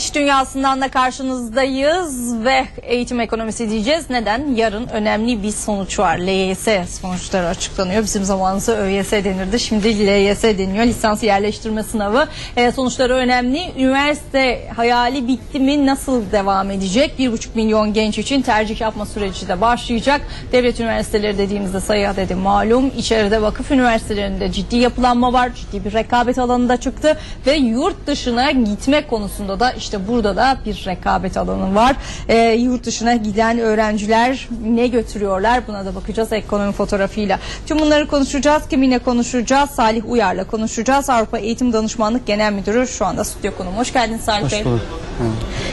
İş dünyasından da karşınızdayız ve eğitim ekonomisi diyeceğiz. Neden? Yarın önemli bir sonuç var. LYS sonuçları açıklanıyor. Bizim zamanımızda ÖYS denirdi. Şimdi LYS deniyor. Lisans yerleştirme sınavı. Ee, sonuçları önemli. Üniversite hayali bitti mi? Nasıl devam edecek? 1,5 milyon genç için tercih yapma süreci de başlayacak. Devlet üniversiteleri dediğimizde sayı dedi malum. İçeride vakıf üniversitelerinde ciddi yapılanma var. Ciddi bir rekabet alanında çıktı ve yurt dışına gitme konusunda da işte burada da bir rekabet alanı var. Ee, yurt dışına giden öğrenciler ne götürüyorlar buna da bakacağız ekonomi fotoğrafıyla. Tüm bunları konuşacağız. Kiminle konuşacağız? Salih Uyar'la konuşacağız. Avrupa Eğitim Danışmanlık Genel Müdürü şu anda stüdyo konuğum. Hoş geldin Salih Hoş Bey. bulduk.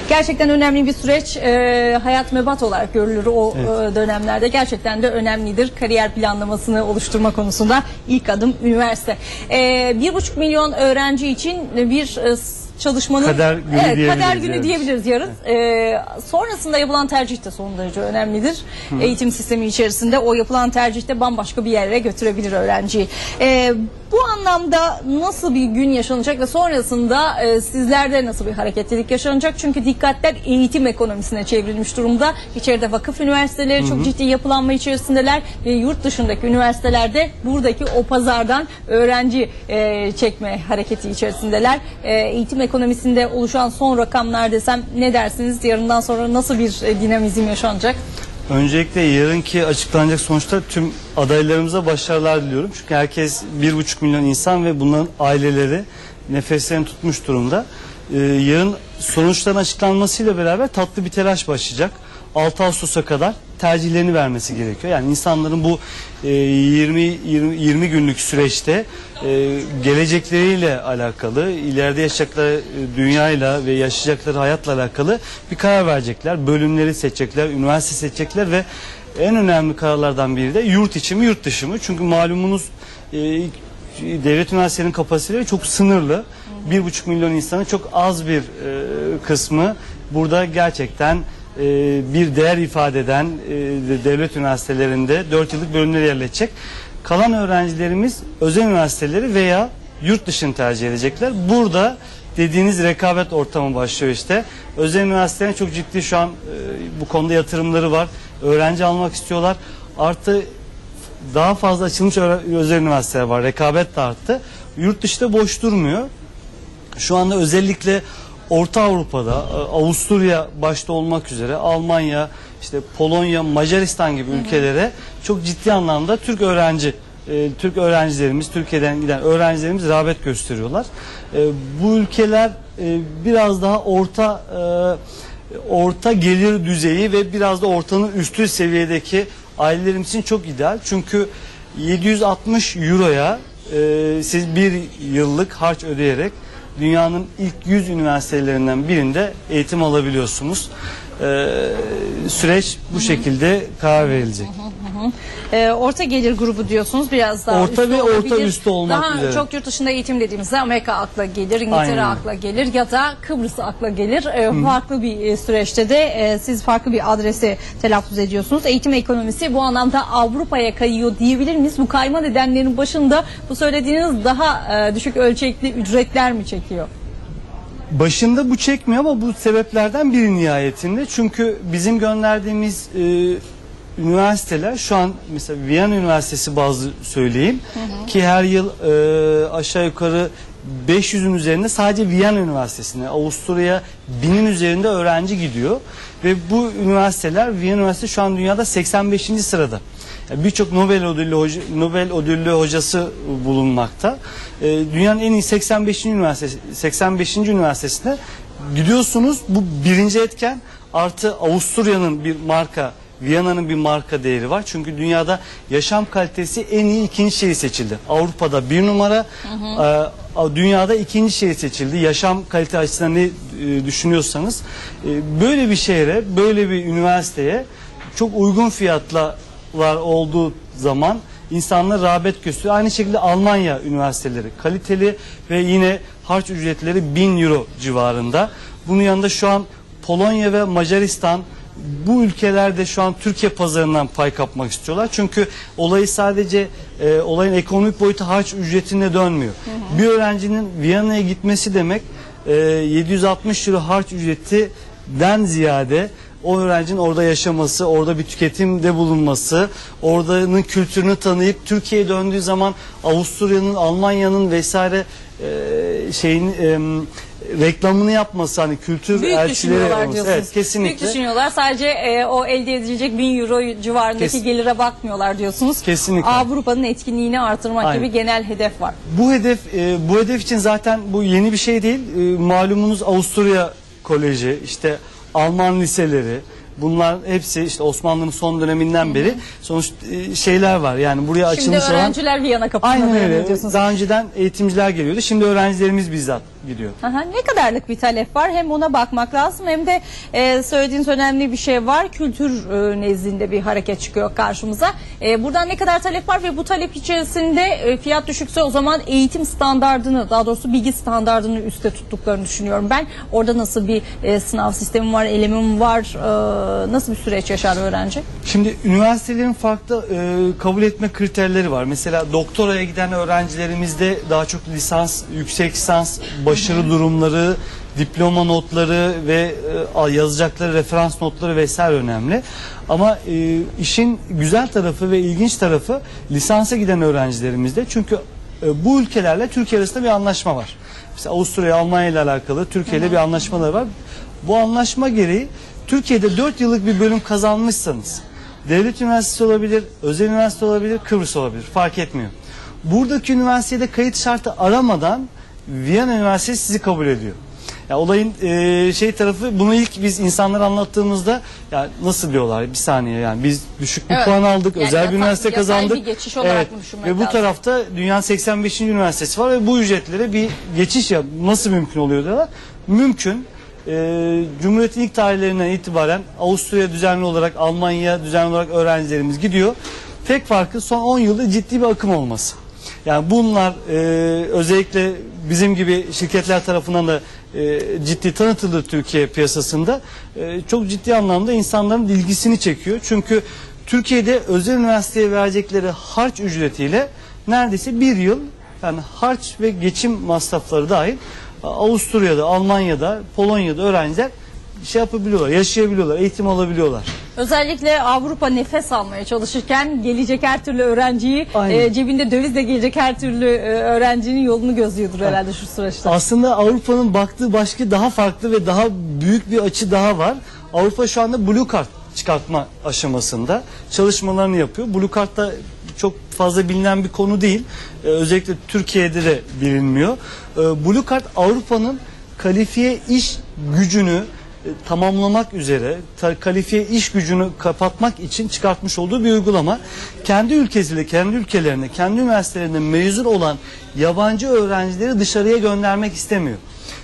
Gerçekten önemli bir süreç. Ee, hayat mebat olarak görülür o Evet. e, dönemlerde. Gerçekten de önemlidir. Kariyer planlamasını oluşturma konusunda ilk adım üniversite. Ee, bir buçuk milyon öğrenci için bir e, çalışmanın Kader günü evet, kader diyebiliriz günü yani. diyebiliriz yarın. Ee, sonrasında yapılan tercih de son derece önemlidir. Eğitim sistemi içerisinde o yapılan tercih de bambaşka bir yere götürebilir öğrenciyi. Ee, bu anlamda nasıl bir gün yaşanacak ve sonrasında e, sizlerde nasıl bir hareketlilik yaşanacak? Çünkü dikkatler eğitim ekonomisine çevrilmiş durumda. İçeride vakıf üniversiteleri çok ciddi yapılanma içerisindeler ve yurt dışındaki üniversitelerde buradaki o pazardan öğrenci e, çekme hareketi içerisindeler. E, eğitim ekonomisinde oluşan son rakamlar desem ne dersiniz? Yarından sonra nasıl bir e, dinamizm yaşanacak? Öncelikle yarınki açıklanacak sonuçta tüm adaylarımıza başarılar diliyorum. Çünkü herkes bir buçuk milyon insan ve bunların aileleri nefeslerini tutmuş durumda. Ee, yarın sonuçların açıklanmasıyla beraber tatlı bir telaş başlayacak. 6 Ağustos'a kadar tercihlerini vermesi gerekiyor. Yani insanların bu e, 20, 20 20 günlük süreçte e, gelecekleriyle alakalı, ileride yaşayacakları e, dünyayla ve yaşayacakları hayatla alakalı bir karar verecekler. Bölümleri seçecekler, üniversite seçecekler ve en önemli kararlardan biri de yurt içi mi yurt dışı mı? Çünkü malumunuz e, devlet üniversitelerinin kapasiteleri çok sınırlı. Bir buçuk milyon insanın çok az bir e, kısmı burada gerçekten e, bir değer ifade eden e, de- devlet üniversitelerinde 4 yıllık bölümleri yerleşecek. Kalan öğrencilerimiz özel üniversiteleri veya yurt dışını tercih edecekler. Burada dediğiniz rekabet ortamı başlıyor işte. Özel üniversitelerin çok ciddi şu an e, bu konuda yatırımları var. Öğrenci almak istiyorlar. Artı daha fazla açılmış özel üniversiteler var. Rekabet de arttı. Yurt dışı da boş durmuyor. Şu anda özellikle Orta Avrupa'da, e, Avusturya başta olmak üzere Almanya, işte Polonya, Macaristan gibi ülkelere çok ciddi anlamda Türk öğrenci e, Türk öğrencilerimiz, Türkiye'den giden öğrencilerimiz rağbet gösteriyorlar. E, bu ülkeler e, biraz daha orta e, orta gelir düzeyi ve biraz da ortanın üstü seviyedeki ailelerimiz için çok ideal. Çünkü 760 euroya e, siz bir yıllık harç ödeyerek dünyanın ilk 100 üniversitelerinden birinde eğitim alabiliyorsunuz. E, süreç bu şekilde karar verilecek. Ee, orta gelir grubu diyorsunuz biraz daha Orta üstü ve orta olabilir. üstü olmak daha üzere. çok yurt dışında eğitim dediğimizde Amerika akla gelir, İngiltere Aynen. akla gelir ya da Kıbrıs akla gelir. Ee, farklı bir e, süreçte de e, siz farklı bir adresi telaffuz ediyorsunuz. Eğitim ekonomisi bu anlamda Avrupa'ya kayıyor diyebilir miyiz? Bu kayma nedenlerinin başında bu söylediğiniz daha e, düşük ölçekli ücretler mi çekiyor? Başında bu çekmiyor ama bu sebeplerden biri nihayetinde. Çünkü bizim gönderdiğimiz e, üniversiteler şu an mesela Viyana Üniversitesi bazı söyleyeyim ki her yıl e, aşağı yukarı 500'ün üzerinde sadece Viyana Üniversitesi'ne, Avusturya binin üzerinde öğrenci gidiyor ve bu üniversiteler Viyana Üniversitesi şu an dünyada 85. sırada. Yani Birçok Nobel ödüllü hoca, Nobel ödüllü hocası bulunmakta. Ee, dünyanın en iyi 85. üniversitesi 85. üniversitesine gidiyorsunuz. Bu birinci etken artı Avusturya'nın bir marka Viyana'nın bir marka değeri var. Çünkü dünyada yaşam kalitesi en iyi ikinci şehir seçildi. Avrupa'da bir numara, e, dünyada ikinci şehir seçildi. Yaşam kalite açısından ne e, düşünüyorsanız. E, böyle bir şehre, böyle bir üniversiteye çok uygun fiyatla var olduğu zaman insanlar rağbet gösteriyor. Aynı şekilde Almanya üniversiteleri kaliteli ve yine harç ücretleri 1000 euro civarında. Bunun yanında şu an Polonya ve Macaristan bu ülkelerde şu an Türkiye pazarından pay kapmak istiyorlar. Çünkü olayı sadece e, olayın ekonomik boyutu harç ücretine dönmüyor. Bir öğrencinin Viyana'ya gitmesi demek e, 760 euro harç ücretinden ziyade o öğrencinin orada yaşaması, orada bir tüketimde bulunması, oranın kültürünü tanıyıp Türkiye'ye döndüğü zaman Avusturya'nın, Almanya'nın vesaire e, şeyin e, reklamını yapması hani kültür Büyük elçileri düşünüyorlar olması. diyorsunuz. Evet kesinlikle. Büyük düşünüyorlar. Sadece e, o elde edilecek 1000 euro civarındaki Kes- gelire bakmıyorlar diyorsunuz. Kesinlikle. Avrupa'nın etkinliğini artırmak Aynen. gibi genel hedef var. Bu hedef e, bu hedef için zaten bu yeni bir şey değil. E, malumunuz Avusturya Koleji, işte Alman liseleri, bunlar hepsi işte Osmanlı'nın son döneminden beri sonuç e, şeyler var. Yani buraya Şimdi açılmış olan öğrenciler Viyana kapısına Aynen dayanıyor öyle. diyorsunuz. Daha önceden eğitimciler geliyordu. Şimdi öğrencilerimiz bizzat gidiyor. Aha, ne kadarlık bir talep var hem ona bakmak lazım hem de e, söylediğiniz önemli bir şey var kültür e, nezdinde bir hareket çıkıyor karşımıza. E, buradan ne kadar talep var ve bu talep içerisinde e, fiyat düşükse o zaman eğitim standardını daha doğrusu bilgi standardını üstte tuttuklarını düşünüyorum ben. Orada nasıl bir e, sınav sistemi var, elemim var, e, nasıl bir süreç yaşar öğrenci? Şimdi üniversitelerin farklı e, kabul etme kriterleri var. Mesela doktoraya giden öğrencilerimizde daha çok lisans, yüksek lisans başarı durumları, diploma notları ve e, yazacakları referans notları vesaire önemli. Ama e, işin güzel tarafı ve ilginç tarafı lisansa giden öğrencilerimizde. Çünkü e, bu ülkelerle Türkiye arasında bir anlaşma var. Mesela Avusturya, Almanya ile alakalı Türkiye ile bir anlaşmaları var. Bu anlaşma gereği Türkiye'de 4 yıllık bir bölüm kazanmışsanız devlet üniversitesi olabilir, özel üniversite olabilir, Kıbrıs olabilir fark etmiyor. Buradaki üniversitede kayıt şartı aramadan Viyana Üniversitesi sizi kabul ediyor. Ya olayın e, şey tarafı bunu ilk biz insanlara anlattığımızda ya nasıl diyorlar bir saniye yani biz düşük bir Evet. puan aldık Yani özel bir yatay- üniversite kazandık. bir geçiş olarak mı düşünmek ve bu lazım? tarafta dünyanın 85. üniversitesi var ve bu ücretlere bir geçiş yap nasıl mümkün oluyor diyorlar. Mümkün. Ee, Cumhuriyet'in ilk tarihlerinden itibaren Avusturya düzenli olarak, Almanya düzenli olarak öğrencilerimiz gidiyor. Tek farkı son 10 yılda ciddi bir akım olması. Yani bunlar e, özellikle bizim gibi şirketler tarafından da e, ciddi tanıtıldı Türkiye piyasasında. E, çok ciddi anlamda insanların ilgisini çekiyor. Çünkü Türkiye'de özel üniversiteye verecekleri harç ücretiyle neredeyse bir yıl yani harç ve geçim masrafları dahil Avusturya'da, Almanya'da, Polonya'da öğrenciler şey yapabiliyorlar, yaşayabiliyorlar, eğitim alabiliyorlar. Özellikle Avrupa nefes almaya çalışırken gelecek her türlü öğrenciyi Aynen. e, cebinde dövizle gelecek her türlü e, öğrencinin yolunu gözlüyordur herhalde şu süreçte. Aslında Avrupa'nın baktığı başka daha farklı ve daha büyük bir açı daha var. Avrupa şu anda Blue Card çıkartma aşamasında çalışmalarını yapıyor. Blue Card da çok fazla bilinen bir konu değil. Ee, özellikle Türkiye'de de bilinmiyor. Ee, Blue Card Avrupa'nın kalifiye iş gücünü tamamlamak üzere kalifiye iş gücünü kapatmak için çıkartmış olduğu bir uygulama. Kendi ülkesiyle, kendi ülkelerine, kendi üniversitelerinde mezun olan yabancı öğrencileri dışarıya göndermek istemiyor.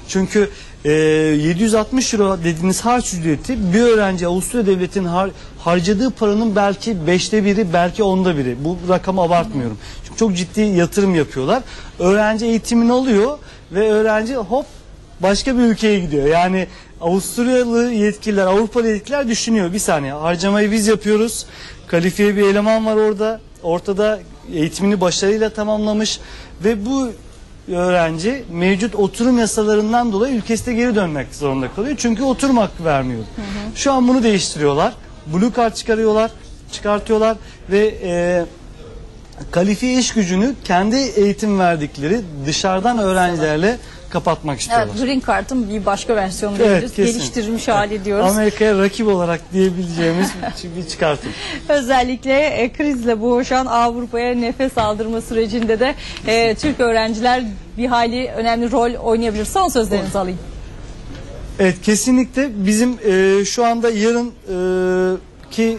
Çünkü e, 760 euro dediğiniz harç ücreti bir öğrenci Avusturya devletinin har- harcadığı paranın belki beşte biri belki onda biri. Bu rakamı abartmıyorum. Çünkü çok ciddi yatırım yapıyorlar. Öğrenci eğitimini alıyor ve öğrenci hop başka bir ülkeye gidiyor. Yani Avusturyalı yetkililer, Avrupalı yetkililer düşünüyor. Bir saniye harcamayı biz yapıyoruz. Kalifiye bir eleman var orada. Ortada eğitimini başarıyla tamamlamış ve bu öğrenci mevcut oturum yasalarından dolayı ülkesine geri dönmek zorunda kalıyor. Çünkü oturum hakkı vermiyor. Şu an bunu değiştiriyorlar. Blue card çıkarıyorlar, çıkartıyorlar ve e, kalifiye iş gücünü kendi eğitim verdikleri dışarıdan öğrencilerle kapatmak istiyorlar. Evet, Green Card'ın bir başka versiyonu Evet, diyoruz. kesin. Geliştirilmiş hali diyoruz. Amerika'ya rakip olarak diyebileceğimiz bir çıkartım. Özellikle e, krizle boğuşan Avrupa'ya nefes aldırma sürecinde de e, Türk öğrenciler bir hayli önemli rol oynayabilir. Son sözlerinizi alayım. Evet kesinlikle bizim e, şu anda yarın e, ki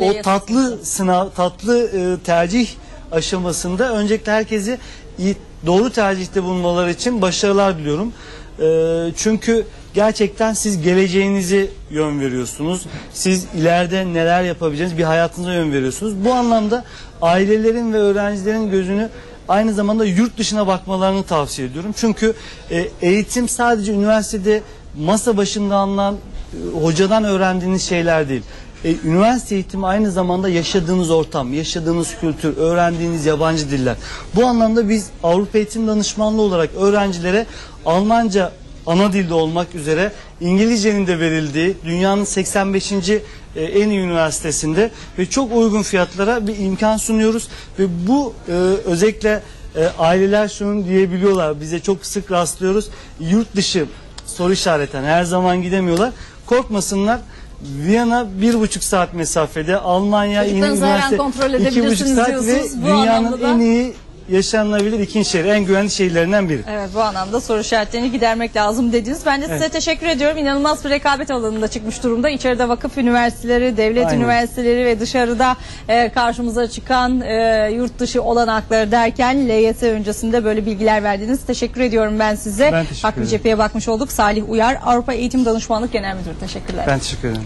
o tatlı sınav, tatlı e, tercih aşamasında öncelikle herkesi iyi, doğru tercihte bulunmaları için başarılar diliyorum. E, çünkü gerçekten siz geleceğinizi yön veriyorsunuz. Siz ileride neler yapabileceğiniz bir hayatınıza yön veriyorsunuz. Bu anlamda ailelerin ve öğrencilerin gözünü aynı zamanda yurt dışına bakmalarını tavsiye ediyorum. Çünkü e, eğitim sadece üniversitede masa başında alınan e, hocadan öğrendiğiniz şeyler değil. E, üniversite eğitimi aynı zamanda yaşadığınız ortam, yaşadığınız kültür, öğrendiğiniz yabancı diller. Bu anlamda biz Avrupa Eğitim Danışmanlığı olarak öğrencilere Almanca ana dilde olmak üzere İngilizcenin de verildiği dünyanın 85. e, en iyi üniversitesinde ve çok uygun fiyatlara bir imkan sunuyoruz ve bu e, özellikle e, aileler şunu diyebiliyorlar bize çok sık rastlıyoruz yurt dışı soru işareten her zaman gidemiyorlar korkmasınlar Viyana bir buçuk saat mesafede Almanya Çocuklarınızı her an kontrol iki buçuk edebilirsiniz saat ve diyorsunuz. Bu dünyanın anlamda da- en iyi yaşanılabilir ikinci şehri en güvenli şehirlerinden biri. Evet bu anlamda soru işaretlerini gidermek lazım dediniz. Ben de size Evet. teşekkür ediyorum. İnanılmaz bir rekabet alanında çıkmış durumda. İçeride vakıf üniversiteleri, devlet Aynen. üniversiteleri ve dışarıda e, karşımıza çıkan e, yurt dışı olanakları derken LYS öncesinde böyle bilgiler verdiniz. Teşekkür ediyorum ben size. Ben teşekkür bir ederim. cepheye bakmış olduk. Salih Uyar, Avrupa Eğitim Danışmanlık Genel Müdürü. Teşekkürler. Ben teşekkür ederim.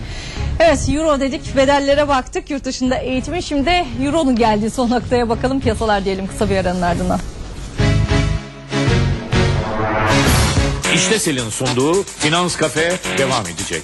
Evet Euro dedik, bedellere baktık. Yurt dışında eğitimi. Şimdi Euro'nun geldiği son noktaya bakalım. Piyasalar diyelim kısa bir aranın ardından. İşte Selin sunduğu Finans Kafe devam edecek.